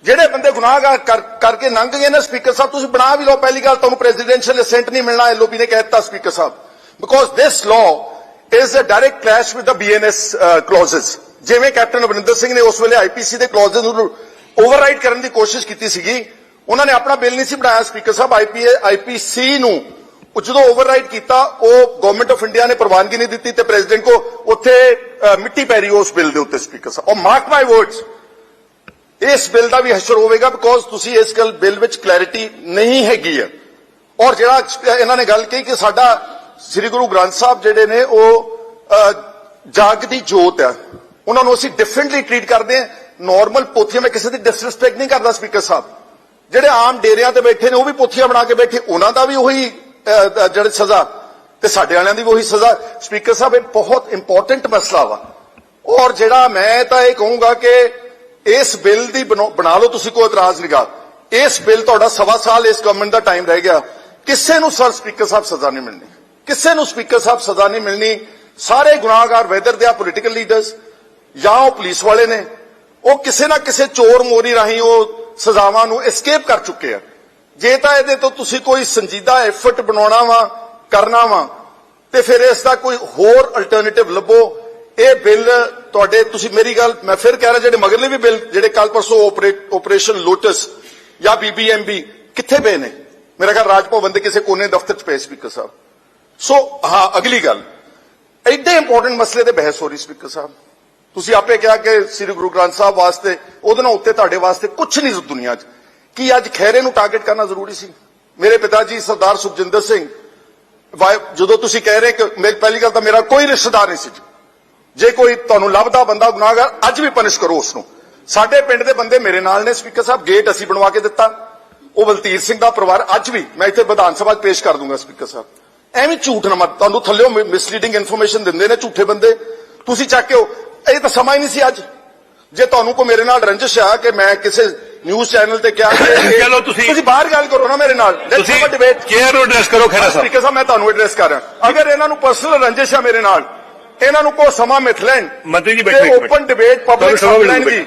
ਜਿਹੜੇ ਬੰਦੇ ਗੁਨਾਹਗਾਰ ਕਰਕੇ ਲੰਘ ਗਏ ਨੇ ਸਪੀਕਰ ਸਾਹਿਬ, ਤੁਸੀਂ ਬਣਾ ਵੀ ਲਓ ਪਹਿਲੀ ਗੱਲ, ਤੁਹਾਨੂੰ ਪ੍ਰੈਜ਼ੀਡੈਂਸ਼ੀਅਲ ਅਸੈਂਟ ਨਹੀਂ ਮਿਲਣਾ ਐਲਓਪੀ ਨੇ ਕਹਿ ਦਿੱਤਾ speaker Sahib. Because this law is a direct clash with the BNS clauses ਜਿਵੇਂ ਕੈਪਟਨ ਅਮਰਿੰਦਰ ਸਿੰਘ ਨੇ ਉਸ ਵੇਲੇ ਆਈਪੀਸੀ ਦੇ ਕਲੌਜ਼ਸ ਨੂੰ ਓਵਰਰਾਈਡ ਕਰਨ ਦੀ ਕੋਸ਼ਿਸ਼ ਕੀਤੀ ਸੀਗੀ, ਉਹਨਾਂ ਨੇ ਆਪਣਾ ਬਿੱਲ ਨਹੀਂ ਸੀ ਬਣਾਇਆ ਸਪੀਕਰ ਸਾਹਿਬ। ਆਈਪੀਏ ਆਈਪੀਸੀ ਨੂੰ ਉਹ ਜਦੋਂ ਓਵਰਰਾਈਡ ਕੀਤਾ, ਉਹ ਗਵਰਨਮੈਂਟ ਆਫ ਇੰਡੀਆ ਨੇ ਪ੍ਰਵਾਨਗੀ ਨਹੀਂ ਦਿੱਤੀ ਤੇ ਪ੍ਰੈਜ਼ੀਡੈਂਟ ਕੋ ਉੱਥੇ ਮਿੱਟੀ ਪੈ ਰਹੀ ਉਸ ਬਿੱਲ ਦੇ ਉੱਤੇ ਸਪੀਕਰ ਸਾਹਿਬ। ਔਰ ਮਾਰਕ ਮਾਈ ਵਰਡਸ ਇਸ ਬਿੱਲ ਦਾ ਵੀ ਹਸ਼ਰ ਹੋਵੇਗਾ ਬਿਕੋਜ਼ ਤੁਸੀਂ ਇਸ ਗੱਲ ਬਿੱਲ ਵਿੱਚ ਕਲੈਰਿਟੀ ਨਹੀਂ ਹੈਗੀ ਹੈ। ਔਰ ਜਿਹੜਾ ਇਹਨਾਂ ਨੇ ਗੱਲ ਕਹੀ ਕਿ ਸਾਡਾ ਸ੍ਰੀ ਗੁਰੂ ਗ੍ਰੰਥ ਸਾਹਿਬ ਜਿਹੜੇ ਨੇ ਉਹ ਜਾਗ ਦੀ ਜੋਤ ਹੈ। ਉਹਨਾਂ ਨੂੰ ਅਸੀਂ ਡਿਫਰੈਂਟਲੀ ਟਰੀਟ ਕਰਦੇ ਹਾਂ। ਨਾਰਮਲ ਪੋਥੀਆਂ, ਮੈਂ ਕਿਸੇ ਦੀ ਡਿਸਰੈਸਪੈਕਟ ਨਹੀਂ ਕਰਦਾ ਸਪੀਕਰ ਸਾਹਿਬ। ਜਿਹੜੇ ਆਮ ਡੇਰਿਆਂ ਤੇ ਬੈਠੇ ਨੇ, ਉਹ ਵੀ ਪੋਥੀਆਂ ਬਣਾ ਕੇ ਬੈਠੇ, ਉਹਨਾਂ ਦਾ ਵੀ ਉਹੀ ਜਿਹੜੇ ਸਜ਼ਾ। ਤੇ ਸਾਡੇ ਵਾਲਿਆਂ ਦੀ ਵੀ ਉਹੀ ਸਜ਼ਾ। ਸਪੀਕਰ ਸਾਹਿਬ, ਇਹ ਬਹੁਤ ਇੰਪੋਰਟੈਂਟ ਮਸਲਾ ਵਾ। ਔਰ ਜਿਹੜਾ ਮੈਂ ਤਾਂ ਇਹ ਕਹੂੰਗਾ ਕਿ ਇਸ ਬਿੱਲ ਦੀ ਬਣਾ ਲਓ, ਤੁਸੀਂ ਕੋਈ ਇਤਰਾਜ਼ ਨਹੀਂਗਾ ਇਸ ਬਿੱਲ ਤੁਹਾਡਾ ਸਵਾ ਸਾਲ ਇਸ ਗਵਰਨਮੈਂਟ ਦਾ ਟਾਈਮ ਰਹਿ ਗਿਆ। ਕਿਸੇ ਨੂੰ ਸਰ ਸਪੀਕਰ ਸਾਹਿਬ ਸਜ਼ਾ ਨਹੀਂ ਮਿਲਣੀ। ਕਿਸੇ ਨੂੰ ਸਪੀਕਰ ਸਾਹਿਬ ਸਜ਼ਾ ਨਹੀਂ ਮਿਲਣੀ। ਸਾਰੇ ਗੁਨਾਹਗਾਰ ਵੈਦਰ ਦੇ ਆ ਪੋਲੀਟੀਕਲ ਲੀਡਰਸ ਜਾਂ ਉਹ ਪੁਲਿਸ ਵਾਲੇ ਨੇ, ਉਹ ਕਿਸੇ ਨਾ ਕਿਸੇ ਚੋਰ ਮੋਰੀ ਰਾਹੀਂ ਉਹ ਸਜ਼ਾਵਾਂ ਨੂੰ ਐਸਕੇਪ ਕਰ ਚੁੱਕੇ ਆ। ਜੇ ਤਾਂ ਇਹਦੇ ਤੋਂ ਤੁਸੀਂ ਕੋਈ ਸੰਜੀਦਾ ਐਫਰਟ ਬਣਾਉਣਾ ਵਾ, ਕਰਨਾ ਵਾ, ਤੇ ਫਿਰ ਇਸ ਦਾ ਕੋਈ ਹੋਰ ਅਲਟਰਨੇਟਿਵ ਲੱਭੋ। ਇਹ ਬਿੱਲ ਤੁਹਾਡੇ, ਤੁਸੀਂ ਮੇਰੀ ਗੱਲ, ਮੈਂ ਫਿਰ ਕਹਿ ਰਿਹਾ ਜਿਹੜੇ ਮਗਰਲੇ ਵੀ ਬਿੱਲ, ਜਿਹੜੇ ਕੱਲ ਪਰਸੋਂ ਆਪਰੇਸ਼ਨ ਲੋਟਸ ਜਾਂ ਬੀਬੀਐਮਬੀ ਕਿੱਥੇ ਪਏ ਨੇ? ਮੇਰਾ ਖਿਆਲ ਰਾਜ ਭਵਨ ਦੇ ਕਿਸੇ ਕੋਨੇ ਦਫ਼ਤਰ 'ਚ ਪਏ ਸਪੀਕਰ ਸਾਹਿਬ। ਸੋ ਹਾਂ, ਅਗਲੀ ਗੱਲ। ਐਡੇ ਇੰਪੋਰਟੈਂਟ ਮਸਲੇ ਤੇ ਬਹਿਸ ਹੋ ਰਹੀ ਸਪੀਕਰ ਸਾਹਿਬ। ਤੁਸੀਂ ਆਪੇ ਕਿਹਾ ਕਿ ਸ੍ਰੀ ਗੁਰੂ ਗ੍ਰੰਥ ਸਾਹਿਬ ਵਾਸਤੇ, ਉਹਦੇ ਨਾਲ ਉੱਤੇ ਤੁਹਾਡੇ ਵਾਸਤੇ ਕੁਝ ਨਹੀਂ ਦੁਨੀਆ 'ਚ। ਕੀ ਅੱਜ ਖੈਰੇ ਨੂੰ ਟਾਰਗੇਟ ਕਰਨਾ ਜ਼ਰੂਰੀ ਸੀ? ਮੇਰੇ ਪਿਤਾ ਜੀ ਸਰਦਾਰ ਸੁਖਜਿੰਦਰ ਸਿੰਘ ਵਾਹਿ- ਜਦੋਂ ਤੁਸੀਂ ਕਹਿ ਰਹੇ ਕਿ ਮੇਰੀ ਪਹਿਲੀ ਗੱਲ ਤਾਂ ਮੇਰਾ ਕੋਈ ਰਿਸ਼ਤੇਦਾਰ ਨਹੀਂ ਸੀ ਜੀ। ਕੋਈ ਤੁਹਾਨੂੰ ਲੱਭਦਾ ਬੰਦਾ ਗੁਨਾਹਗਰ ਅੱਜ ਵੀ ਪਨਿਸ਼ ਕਰੋ ਉਸ ਨੂੰ ਸਾਡੇ ਪਿੰਡ ਦੇ ਬੰਦੇ ਮੇਰੇ ਨਾਲ ਨੇ ਸਪੀਕਰ ਸਾਹਿਬ ਗੇਟ ਅਸੀਂ ਬਣਵਾ ਕੇ ਦਿੱਤਾ। ਉਹ ਬਲਤੀਰ ਸਿੰਘ ਦਾ ਪਰਿਵਾਰ ਅੱਜ ਵੀ ਮੈਂ ਇੱਥੇ ਵਿਧਾਨ ਸਭਾ 'ਚ ਪੇਸ਼ ਕਰ ਦੂੰਗਾ ਸਪੀਕਰ ਸਾਹਿਬ। ਐਵੇਂ ਝੂਠ ਨਾ ਮਤ ਤੁਹਾਨੂੰ ਥੱਲਿਓ ਮਿਸਲੀਡਿੰਗ ਇਨਫੋਰਮੇਸ਼ਨ ਦਿੰਦੇ ਨੇ ਝੂਠੇ ਬੰਦੇ। ਤੁਸੀਂ ਚੱਕ ਕੇ ਇਹ ਤਾਂ ਸਮਾਂ ਹੀ ਨਹੀਂ ਸੀ ਅੱਜ। ਜੇ ਤੁਹਾਨੂੰ ਕੋ ਮੇਰੇ ਨਾਲ ਰੰਜਿਸ਼ ਆ ਕਿ ਮੈਂ ਕਿਸੇ ਨਿਊਜ਼ ਚੈਨਲ ਤੇ ਕਿਹਾ ਕਿ ਚਲੋ ਤੁਸੀਂ- ਤੁਸੀਂ ਬਾਹਰ ਗੱਲ ਕਰੋ ਨਾ ਮੇਰੇ ਨਾਲ। ਤੁਸੀਂ. ਚੇਅਰ ਨੂੰ ਐਡਰੈਸ ਕਰੋ ਖੈਰਾ ਸਾਹਿਬ ਸਪੀਕਰ ਸਾਹਿਬ। ਮੈਂ ਤੁਹਾਨੂੰ ਐਡਰੈਸ ਕਰ। ਰਿਹਾ ਅਗਰ ਇਹਨਾਂ ਨੂੰ ਪਰਸਨਲ ਰੰਜਿਸ਼ ਆ ਮੇਰੇ ਨਾਲ ਇਹਨਾਂ ਨੂੰ ਕੋ ਸਮਾਂ ਮਿਥ ਲੈਣ ਮੰਤਰੀ ਜੀ ਬੈਠੋ ਇੱਕ ਮਿੰਟ। ਓਪਨ ਡਿਬੇਟ ਪਬਲਿਕ ਤੁਹਾਨੂੰ ਸਮਾਂ ਮਿਲੂਗਾ ਲੈਣਗੀ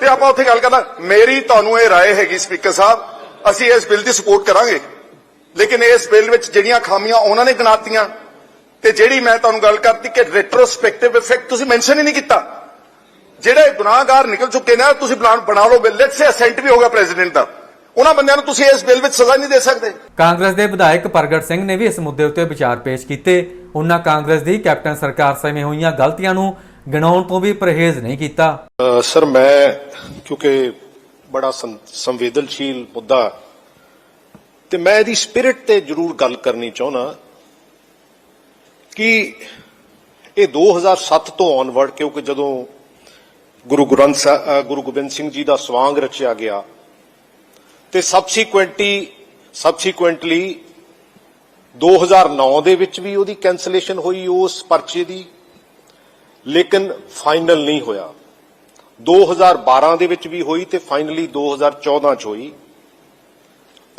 ਤੇ ਆਪਾਂ ਉੱਥੇ ਗੱਲ ਕਰਦਾ ਮੇਰੀ ਤੁਹਾਨੂੰ ਇਹ رائے ਹੈਗੀ ਸਪੀਕਰ ਸਾਹਿਬ ਅਸੀਂ ਇਸ ਬਿੱਲ ਦੀ ਸਪੋਰਟ ਕਰਾਂਗੇ ਲੇਕਿਨ ਇਸ ਬਿੱਲ ਵਿੱਚ ਜਿਹੜੀਆਂ ਖਾਮੀਆਂ ਉਹਨਾਂ ਨੇ ਗਿਣਾਤੀਆਂ ਤੇ ਜਿਹੜੀ ਮੈਂ ਤੁਹਾਨੂੰ ਗੱਲ ਕਰਤੀ ਕਿ ਰੈਟਰੋਸਪੈਕਟਿਵ ਇਫੈਕਟ ਤੁਸੀਂ ਮੈਂਸ਼ਨ ਹੀ ਨਹੀਂ ਕੀਤਾ ਜਿਹੜੇ ਗੁਨਾਹਗਾਰ ਨਿਕਲ ਚੁੱਕੇ ਨੇ ਤੁਸੀਂ ਪਲਾਨ ਬਣਾ ਲਓ ਬਿੱਲ ਲੈਟਸ ਸੇ ਅਸੈਂਟ ਵੀ ਹੋਗਾ ਪ੍ਰੈਜ਼ੀਡੈਂਟ ਦਾ ਉਹਨਾਂ ਬੰਦਿਆਂ ਨੂੰ ਤੁਸੀਂ ਇਸ ਬਿੱਲ ਵਿੱਚ ਸਜ਼ਾ ਨਹੀਂ ਦੇ ਸਕਦੇ। ਕਾਂਗਰਸ ਦੇ ਵਿਧਾਇਕ ਪ੍ਰਗਟ ਸਿੰਘ ਨੇ ਵੀ ਇਸ ਮੁੱਦੇ ਉੱਤੇ ਵਿਚਾਰ ਪੇਸ਼ ਕੀਤੇ। ਉਹਨਾਂ ਕਾਂਗਰਸ ਦੀ ਕੈਪਟਨ ਸਰਕਾਰ ਸਮੇਂ ਹੋਈਆਂ ਗਲਤੀਆਂ ਨੂੰ ਗਿਣਾਉਣ ਤੋਂ ਵੀ ਪਰਹੇਜ਼ ਨਹੀਂ ਕੀਤਾ। ਸਰ ਮੈਂ ਕਿਉਂਕਿ ਬੜਾ ਸੰਵੇਦਨਸ਼ੀਲ ਮੁੱਦਾ ਤੇ ਮੈਂ ਇਹਦੀ ਸਪਿਰਿਟ ਤੇ ਜ਼ਰੂਰ ਗੱਲ ਕਰਨੀ ਚਾਹੁੰਦਾ ਕਿ ਇਹ 2007 ਤੋਂ ਔਨਵਰਡ ਕਿਉਂਕਿ ਜਦੋਂ ਗੁਰੂ ਗ੍ਰੰਥ ਸਾਹਿਬ ਅ, ਗੁਰੂ ਗੋਬਿੰਦ ਸਿੰਘ ਜੀ ਦਾ ਸਵਾਂਗ ਰਚਿਆ ਗਿਆ ਤੇ ਸਬਸੀਕੁਐਂਟਲੀ ਸਬਸੀਕੁਐਂਟਲੀ 2009 ਦੇ ਵਿੱਚ ਵੀ ਉਹਦੀ ਕੈਂਸਲੇਸ਼ਨ ਹੋਈ, ਉਸ ਪਰਚੇ ਦੀ। ਲੇਕਿਨ ਫਾਈਨਲ ਨਹੀਂ ਹੋਇਆ। 2012 ਦੇ ਵਿੱਚ ਵੀ ਹੋਈ ਤੇ ਫਾਈਨਲੀ 2014 ਚ ਹੋਈ।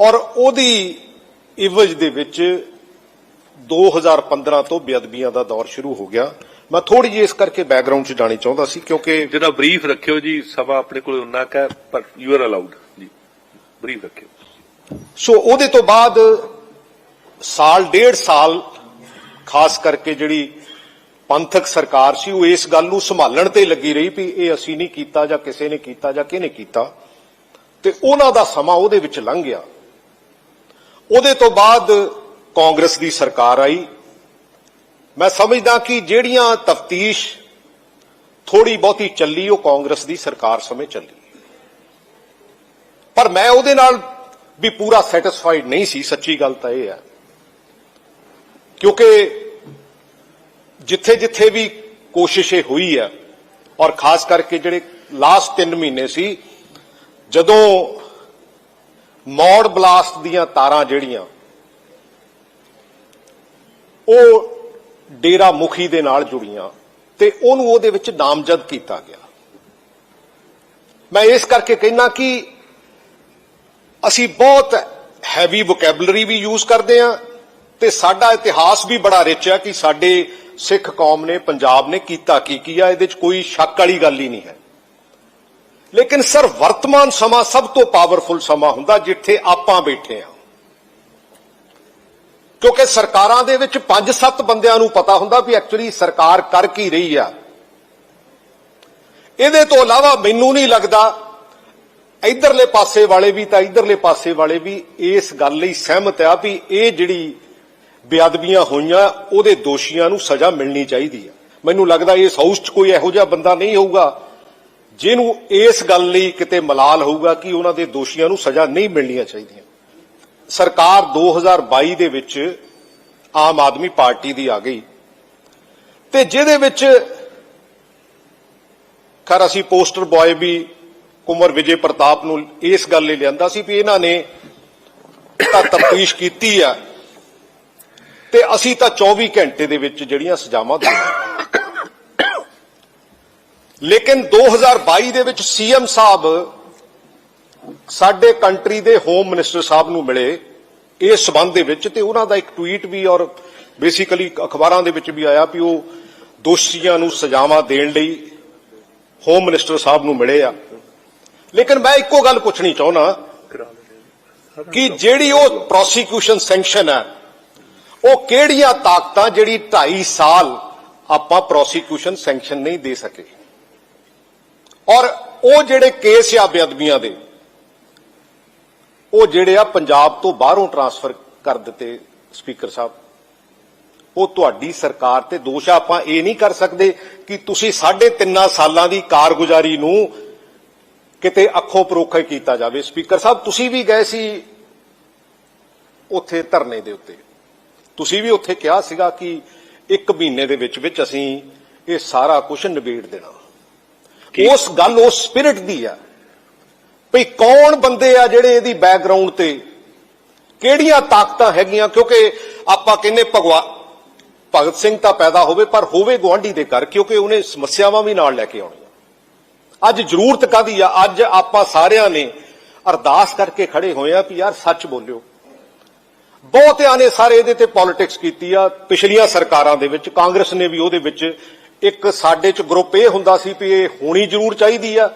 ਔਰ ਉਹਦੀ ਇਵਜ ਦੇ ਵਿੱਚ 2015 ਤੋਂ ਬੇਅਦਬੀਆਂ ਦਾ ਦੌਰ ਸ਼ੁਰੂ ਹੋ ਗਿਆ। ਮੈਂ ਥੋੜੀ ਜਿਹੀ ਇਸ ਕਰਕੇ ਬੈਕਗ੍ਰਾਉਂਡ 'ਚ ਜਾਣੀ ਚਾਹੁੰਦਾ ਸੀ, ਕਿਉਂਕਿ ਜਿਹੜਾ ਬਰੀਫ ਰੱਖਿਓ ਜੀ, ਸਭਾ ਆਪਣੇ ਕੋਲ ਉਨਾ ਕਾ ਪਰ ਯੂ ਆਰ ਅਲਾਉਡ ਬਰੀਫ ਰੱਖਿਓ। ਸੋ ਉਹਦੇ ਤੋਂ ਬਾਅਦ ਸਾਲ, ਡੇਢ ਸਾਲ ਖਾਸ ਕਰਕੇ ਜਿਹੜੀ ਪੰਥਕ ਸਰਕਾਰ ਸੀ, ਉਹ ਇਸ ਗੱਲ ਨੂੰ ਸੰਭਾਲਣ ਤੇ ਲੱਗੀ ਰਹੀ ਵੀ ਇਹ ਅਸੀਂ ਨਹੀਂ ਕੀਤਾ ਜਾਂ ਕਿਸੇ ਨੇ ਕੀਤਾ ਜਾਂ ਕਿਹਨੇ ਕੀਤਾ। ਤੇ ਉਹਨਾਂ ਦਾ ਸਮਾਂ ਉਹਦੇ ਵਿੱਚ ਲੰਘ ਗਿਆ। ਉਹਦੇ ਤੋਂ ਬਾਅਦ ਕਾਂਗਰਸ ਦੀ ਸਰਕਾਰ ਆਈ। ਮੈਂ ਸਮਝਦਾ ਕਿ ਜਿਹੜੀਆਂ ਤਫਤੀਸ਼ ਥੋੜੀ ਬਹੁਤੀ ਚੱਲੀ, ਉਹ ਕਾਂਗਰਸ ਦੀ ਸਰਕਾਰ ਸਮੇਂ ਚੱਲੀ। ਪਰ ਮੈਂ ਉਹਦੇ ਨਾਲ ਵੀ ਪੂਰਾ ਸੈਟੀਸਫਾਈਡ ਨਹੀਂ ਸੀ, ਸੱਚੀ ਗੱਲ ਤਾਂ ਇਹ ਹੈ। ਕਿਉਂਕਿ ਜਿੱਥੇ ਜਿੱਥੇ ਵੀ ਕੋਸ਼ਿਸ਼ ਇਹ ਹੋਈ ਹੈ, ਔਰ ਖਾਸ ਕਰਕੇ ਜਿਹੜੇ ਲਾਸਟ 3 ਮਹੀਨੇ ਸੀ, ਜਦੋਂ ਮੌੜ ਬਲਾਸਟ ਦੀਆਂ ਤਾਰਾਂ ਜਿਹੜੀਆਂ, ਉਹ ਡੇਰਾ ਮੁਖੀ ਦੇ ਨਾਲ ਜੁੜੀਆਂ ਤੇ ਉਹਨੂੰ ਉਹਦੇ ਵਿੱਚ ਨਾਮਜ਼ਦ ਕੀਤਾ ਗਿਆ। ਮੈਂ ਇਸ ਕਰਕੇ ਕਹਿਣਾ ਕਿ ਅਸੀਂ ਬਹੁਤ ਹੈਵੀ ਵੋਕੈਬਲਰੀ ਵੀ ਯੂਜ਼ ਕਰਦੇ ਆ ਤੇ ਸਾਡਾ ਇਤਿਹਾਸ ਵੀ ਬੜਾ ਰਿਚ ਹੈ ਕਿ ਸਾਡੇ ਸਿੱਖ ਕੌਮ ਨੇ, ਪੰਜਾਬ ਨੇ ਕੀਤਾ ਕੀ ਕੀਆ ਇਹਦੇ ਵਿੱਚ ਕੋਈ ਸ਼ੱਕ ਵਾਲੀ ਗੱਲ ਹੀ ਨਹੀਂ ਹੈ। ਲੇਕਿਨ ਸਰ ਵਰਤਮਾਨ ਸਮਾਂ ਸਭ ਤੋਂ ਪਾਵਰਫੁਲ ਸਮਾਂ ਹੁੰਦਾ ਜਿੱਥੇ ਆਪਾਂ ਬੈਠੇ ਆ ਕਿਉਂਕਿ ਸਰਕਾਰਾਂ ਦੇ ਵਿੱਚ 5-7 ਬੰਦਿਆਂ ਨੂੰ ਪਤਾ ਹੁੰਦਾ ਵੀ ਐਕਚੁਅਲੀ ਸਰਕਾਰ ਕਰ ਕੀ ਰਹੀ ਆ। ਇਹਦੇ ਤੋਂ ਇਲਾਵਾ ਮੈਨੂੰ ਨਹੀਂ ਲੱਗਦਾ ਇਧਰਲੇ ਪਾਸੇ ਵਾਲੇ ਵੀ ਤਾਂ ਇਧਰਲੇ ਪਾਸੇ ਵਾਲੇ ਵੀ ਇਸ ਗੱਲ ਲਈ ਸਹਿਮਤ ਆ ਵੀ ਇਹ ਜਿਹੜੀ ਬੇਅਦਬੀਆਂ ਹੋਈਆਂ, ਉਹਦੇ ਦੋਸ਼ੀਆਂ ਨੂੰ ਸਜ਼ਾ ਮਿਲਣੀ ਚਾਹੀਦੀ ਆ। ਮੈਨੂੰ ਲੱਗਦਾ ਇਸ ਹਾਊਸ 'ਚ ਕੋਈ ਇਹੋ ਜਿਹਾ ਬੰਦਾ ਨਹੀਂ ਹੋਊਗਾ, ਜਿਹਨੂੰ ਇਸ ਗੱਲ ਲਈ ਕਿਤੇ ਮਲਾਲ ਹੋਊਗਾ ਕਿ ਉਹਨਾਂ ਦੇ ਦੋਸ਼ੀਆਂ ਨੂੰ ਸਜ਼ਾ ਨਹੀਂ ਮਿਲਣੀਆਂ ਚਾਹੀਦੀਆਂ। ਸਰਕਾਰ 2022 ਦੇ ਵਿੱਚ ਆਮ ਆਦਮੀ ਪਾਰਟੀ ਦੀ ਆ ਗਈ। ਤੇ ਜਿਹਦੇ ਵਿੱਚ ਖਰ ਅਸੀਂ ਪੋਸਟਰ ਬॉय ਵੀ ਕੁਮਰ ਵਿਜੇ ਪ੍ਰਤਾਪ ਨੂੰ ਇਸ ਗੱਲ ਲਈ ਲਿਆਂਦਾ ਸੀ ਵੀ ਇਹਨਾਂ ਨੇ ਤਾਂ ਤਫਤੀਸ਼ ਕੀਤੀ ਆ ਤੇ ਅਸੀਂ ਤਾਂ 24 ਘੰਟੇ ਦੇ ਵਿੱਚ ਜਿਹੜੀਆਂ ਸਜ਼ਾਵਾਂ ਦੇ ਲੇਕਿਨ 2022 ਦੇ ਵਿੱਚ ਸੀਐਮ ਸਾਹਿਬ ਸਾਡੇ ਕੰਟਰੀ ਦੇ ਹੋਮ ਮਿਨਿਸਟਰ ਸਾਹਿਬ ਨੂੰ ਮਿਲੇ ਇਸ ਸਬੰਧ ਦੇ ਵਿੱਚ ਤੇ ਉਹਨਾਂ ਦਾ ਇੱਕ ਟਵੀਟ ਵੀ ਔਰ ਬੇਸਿਕਲੀ ਅਖਬਾਰਾਂ ਦੇ ਵਿੱਚ ਵੀ ਆਇਆ ਵੀ ਉਹ ਦੋਸ਼ੀਆਂ ਨੂੰ ਸਜ਼ਾਵਾਂ ਦੇਣ ਲਈ ਹੋਮ ਮਿਨਿਸਟਰ ਸਾਹਿਬ ਨੂੰ ਮਿਲੇ ਆ। ਲੇਕਿਨ ਮੈਂ ਇੱਕੋ ਗੱਲ ਪੁੱਛਣੀ ਚਾਹੁੰਦਾ ਕਿ ਜਿਹੜੀ ਉਹ ਪ੍ਰੋਸੀਕਿਊਸ਼ਨ ਸੈਂਕਸ਼ਨ ਹੈ, ਉਹ ਕਿਹੜੀਆਂ ਤਾਕਤਾਂ ਜਿਹੜੀ 2.5 ਸਾਲ ਆਪਾਂ ਪ੍ਰੋਸੀਕਿਊਸ਼ਨ ਸੈਂਕਸ਼ਨ ਨਹੀਂ ਦੇ ਸਕੇ? ਔਰ ਉਹ ਜਿਹੜੇ ਕੇਸ ਆ ਬੇਅਦਬੀਆਂ ਦੇ, ਉਹ ਜਿਹੜੇ ਆ ਪੰਜਾਬ ਤੋਂ ਬਾਹਰੋਂ ਟਰਾਂਸਫਰ ਕਰ ਦਿੱਤੇ ਸਪੀਕਰ ਸਾਹਿਬ, ਉਹ ਤੁਹਾਡੀ ਸਰਕਾਰ ਤੇ ਦੋਸ਼ ਆ। ਆਪਾਂ ਇਹ ਨਹੀਂ ਕਰ ਸਕਦੇ ਕਿ ਤੁਸੀਂ ਸਾਢੇ ਤਿੰਨਾਂ ਸਾਲਾਂ ਦੀ ਕਾਰਗੁਜ਼ਾਰੀ ਨੂੰ ਕਿਤੇ ਅੱਖੋਂ ਪਰੋਖੇ ਕੀਤਾ ਜਾਵੇ ਸਪੀਕਰ ਸਾਹਿਬ ਤੁਸੀਂ ਵੀ ਗਏ ਸੀ ਉੱਥੇ ਧਰਨੇ ਦੇ ਉੱਤੇ। ਤੁਸੀਂ ਵੀ ਉੱਥੇ ਕਿਹਾ ਸੀਗਾ ਕਿ ਇੱਕ ਮਹੀਨੇ ਦੇ ਵਿੱਚ ਵਿੱਚ ਅਸੀਂ ਇਹ ਸਾਰਾ ਕੁਝ ਨਿਬੇੜ ਦੇਣਾ। ਉਸ ਗੱਲ ਉਸ ਸਪਿਰਿਟ ਦੀ ਆ ਭਈ ਕੌਣ ਬੰਦੇ ਆ ਜਿਹੜੇ ਇਹਦੀ ਬੈਕਗ੍ਰਾਉਂਡ ਤੇ ਕਿਹੜੀਆਂ ਤਾਕਤਾਂ ਹੈਗੀਆਂ? ਕਿਉਂਕਿ ਆਪਾਂ ਕਹਿੰਦੇ ਭਗਵਾ ਭਗਤ ਸਿੰਘ ਤਾਂ ਪੈਦਾ ਹੋਵੇ ਪਰ ਹੋਵੇ ਗਵਾਂਢੀ ਦੇ ਘਰ ਕਿਉਂਕਿ ਉਹਨੇ ਸਮੱਸਿਆਵਾਂ ਵੀ ਨਾਲ ਲੈ ਕੇ ਆਉਣੀਆਂ। ਅੱਜ ਜ਼ਰੂਰਤ ਕਾਦੀ ਆ? ਅੱਜ ਆਪਾਂ ਸਾਰਿਆਂ ਨੇ ਅਰਦਾਸ ਕਰਕੇ ਖੜੇ ਹੋਏ ਆ ਵੀ ਯਾਰ ਸੱਚ ਬੋਲਿਓ। ਬਹੁਤਿਆਂ ਨੇ ਸਾਰੇ ਇਹਦੇ ਤੇ ਪੋਲਿਟਿਕਸ ਕੀਤੀ ਆ। ਪਿਛਲੀਆਂ ਸਰਕਾਰਾਂ ਦੇ ਵਿੱਚ, ਕਾਂਗਰਸ ਨੇ ਵੀ ਉਹਦੇ ਵਿੱਚ ਇੱਕ ਸਾਡੇ ਚ ਗਰੁੱਪ ਇਹ ਹੁੰਦਾ ਸੀ ਵੀ ਇਹ ਹੋਣੀ ਜ਼ਰੂਰ ਚਾਹੀਦੀ ਆ।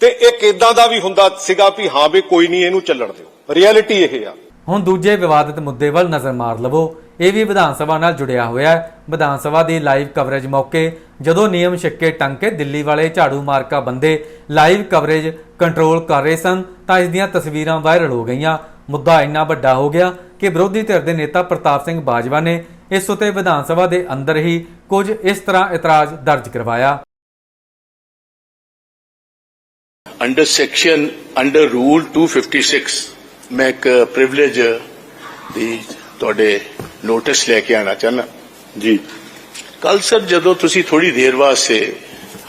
ਤੇ ਇੱਕ ਇਦਾਂ ਦਾ ਵੀ ਹੁੰਦਾ ਸੀਗਾ ਵੀ ਹਾਂ ਵੀ ਕੋਈ ਨਹੀਂ, ਇਹਨੂੰ ਚੱਲਣ ਦਿਓ। ਰਿਐਲਿਟੀ ਇਹ ਆ। ਹੁਣ ਦੂਜੇ ਵਿਵਾਦਿਤ ਮੁੱਦੇ ਵੱਲ ਨਜ਼ਰ ਮਾਰ ਲਵੋ। ਇਹ ਵੀ ਵਿਧਾਨ ਸਭਾ ਨਾਲ ਜੁੜਿਆ ਹੋਇਆ ਹੈ। ਵਿਧਾਨ ਸਭਾ ਦੀ ਲਾਈਵ ਕਵਰੇਜ ਮੌਕੇ ਜਦੋਂ ਨਿਯਮ ਛਿੱਕੇ ਟੰਗ ਦਿੱਲੀ ਵਾਲੇ ਝਾੜੂ ਮਾਰਕਾ ਬੰਦੇ ਲਾਈਵ ਕਵਰੇਜ ਕੰਟਰੋਲ ਕਰ ਰਹੇ ਸਨ, ਤਾਂ ਇਸ ਦੀਆਂ ਤਸਵੀਰਾਂ ਵਾਇਰਲ ਹੋ ਗਈਆਂ। ਮੁੱਦਾ ਇੰਨਾ ਵੱਡਾ ਹੋ ਗਿਆ ਕਿ ਵਿਰੋਧੀ ਧਿਰ ਦੇ ਨੇਤਾ ਪ੍ਰਤਾਪ ਸਿੰਘ ਬਾਜਵਾ ਨੇ ਇਸ ਉਤੇ ਵਿਧਾਨ ਸਭਾ ਦੇ ਅੰਦਰ ਹੀ ਕੁਝ ਇਸ ਤਰ੍ਹਾਂ ਇਤਰਾਜ਼ ਦਰਜ ਕਰਵਾਇਆ। ਅੰਡਰ ਸੈਕਸ਼ਨ ਅੰਡਰ ਰੂਲ 256 ਮੈਂ ਇੱਕ ਪ੍ਰਿਵਿਲੇਜ ਦੀ ਤੁਹਾਡੇ ਨੋਟਿਸ ਲੈ ਕੇ ਆਣਾ ਚਾਹਨਾ ਜੀ। ਕੱਲ ਸਰ ਜਦੋਂ ਤੁਸੀਂ ਥੋੜੀ ਦੇਰ ਵਾਸਤੇ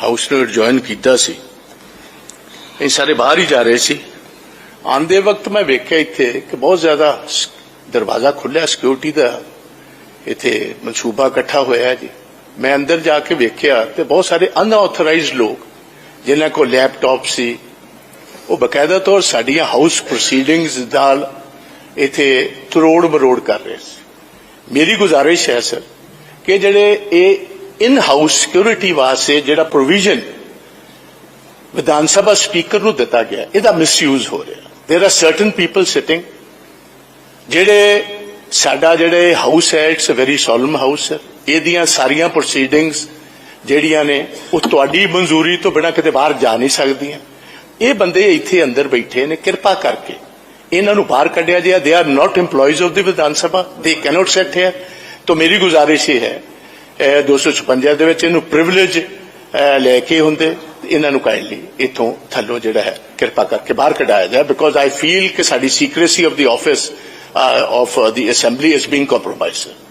ਹਾਊਸ ਨੂੰ ਜੁਆਇਨ ਕੀਤਾ ਸੀ ਇਹ ਸਾਰੇ ਬਾਹਰ ਹੀ ਜਾ ਰਹੇ ਸੀ। ਆਂਦੇ ਵਕਤ ਮੈਂ ਵੇਖਿਆ ਇੱਥੇ ਕਿ ਬਹੁਤ ਜ਼ਿਆਦਾ ਦਰਵਾਜ਼ਾ ਖੁੱਲਿਆ ਸਿਕਿਉਰਿਟੀ ਦਾ ਇੱਥੇ ਮਨਸੂਬਾ ਇਕੱਠਾ ਹੋਇਆ ਜੀ। ਮੈਂ ਅੰਦਰ ਜਾ ਕੇ ਵੇਖਿਆ ਤੇ ਬਹੁਤ ਸਾਰੇ ਅਨਆਥੋਰਾਈਜ਼ਡ ਲੋਕ, ਜਿਨ੍ਹਾਂ ਕੋਲ ਲੈਪਟਾਪ ਸੀ, ਉਹ ਬਕਾਇਦਾ ਤੌਰ ਸਾਡੀਆਂ ਹਾਊਸ ਪ੍ਰੋਸੀਡਿੰਗਸ ਨਾਲ ਇੱਥੇ ਤਰੋੜ ਮਰੋੜ ਕਰ ਰਹੇ ਸੀ। ਮੇਰੀ ਗੁਜ਼ਾਰਿਸ਼ ਹੈ ਸਰ ਕਿ ਜਿਹੜੇ ਇਹ ਇਨ ਹਾਊਸ ਸਿਕਿਉਰਿਟੀ ਵਾਸਤੇ ਜਿਹੜਾ ਪ੍ਰੋਵੀਜ਼ਨ ਵਿਧਾਨ ਸਭਾ ਸਪੀਕਰ ਨੂੰ ਦਿੱਤਾ ਗਿਆ ਇਹਦਾ ਮਿਸਯੂਜ਼ ਹੋ ਰਿਹਾ there are certain people sitting ਜਿਹੜੇ ਸਾਡਾ ਜਿਹੜੇ ਹਾਊਸ ਹੈ it's a very solemn house ਹੈ ਇਹਦੀਆਂ ਸਾਰੀਆਂ ਪ੍ਰੋਸੀਡਿੰਗਸ ਜਿਹੜੀਆਂ ਨੇ ਉਹ ਤੁਹਾਡੀ ਮਨਜ਼ੂਰੀ ਤੋਂ ਬਿਨਾਂ ਕਿਤੇ ਬਾਹਰ ਜਾ ਨਹੀਂ ਸਕਦੀਆਂ ਇਹ ਬੰਦੇ ਇੱਥੇ ਅੰਦਰ ਬੈਠੇ ਨੇ ਕਿਰਪਾ ਕਰਕੇ ਇਹਨਾਂ ਨੂੰ ਬਾਹਰ ਕੱਢਿਆ ਗਿਆ they are not EMPLOYEES of the Vidhan Sabha ਦੇ ਕੈਨੋਟ ਸੈਟ ਹੈ ਤਾਂ ਮੇਰੀ ਗੁਜ਼ਾਰਿਸ਼ ਇਹ ਹੈ ਇਹ 256 ਦੇ ਵਿੱਚ ਇਹਨੂੰ ਪ੍ਰਿਵਿਲੇਜ ਲੈ ਕੇ ਹੁੰਦੇ, ਇਹਨਾਂ ਨੂੰ ਕਾਈਂਡਲੀ ਇਥੋਂ ਥੱਲੋਂ ਜਿਹੜਾ ਹੈ, ਕਿਰਪਾ ਕਰਕੇ ਬਾਹਰ ਕਢਾਇਆ ਜਾਏ ਬਿਕੋਜ਼ ਆਈ ਫੀਲ ਕਿ ਸਾਡੀ secrecy of the office of the assembly is being compromised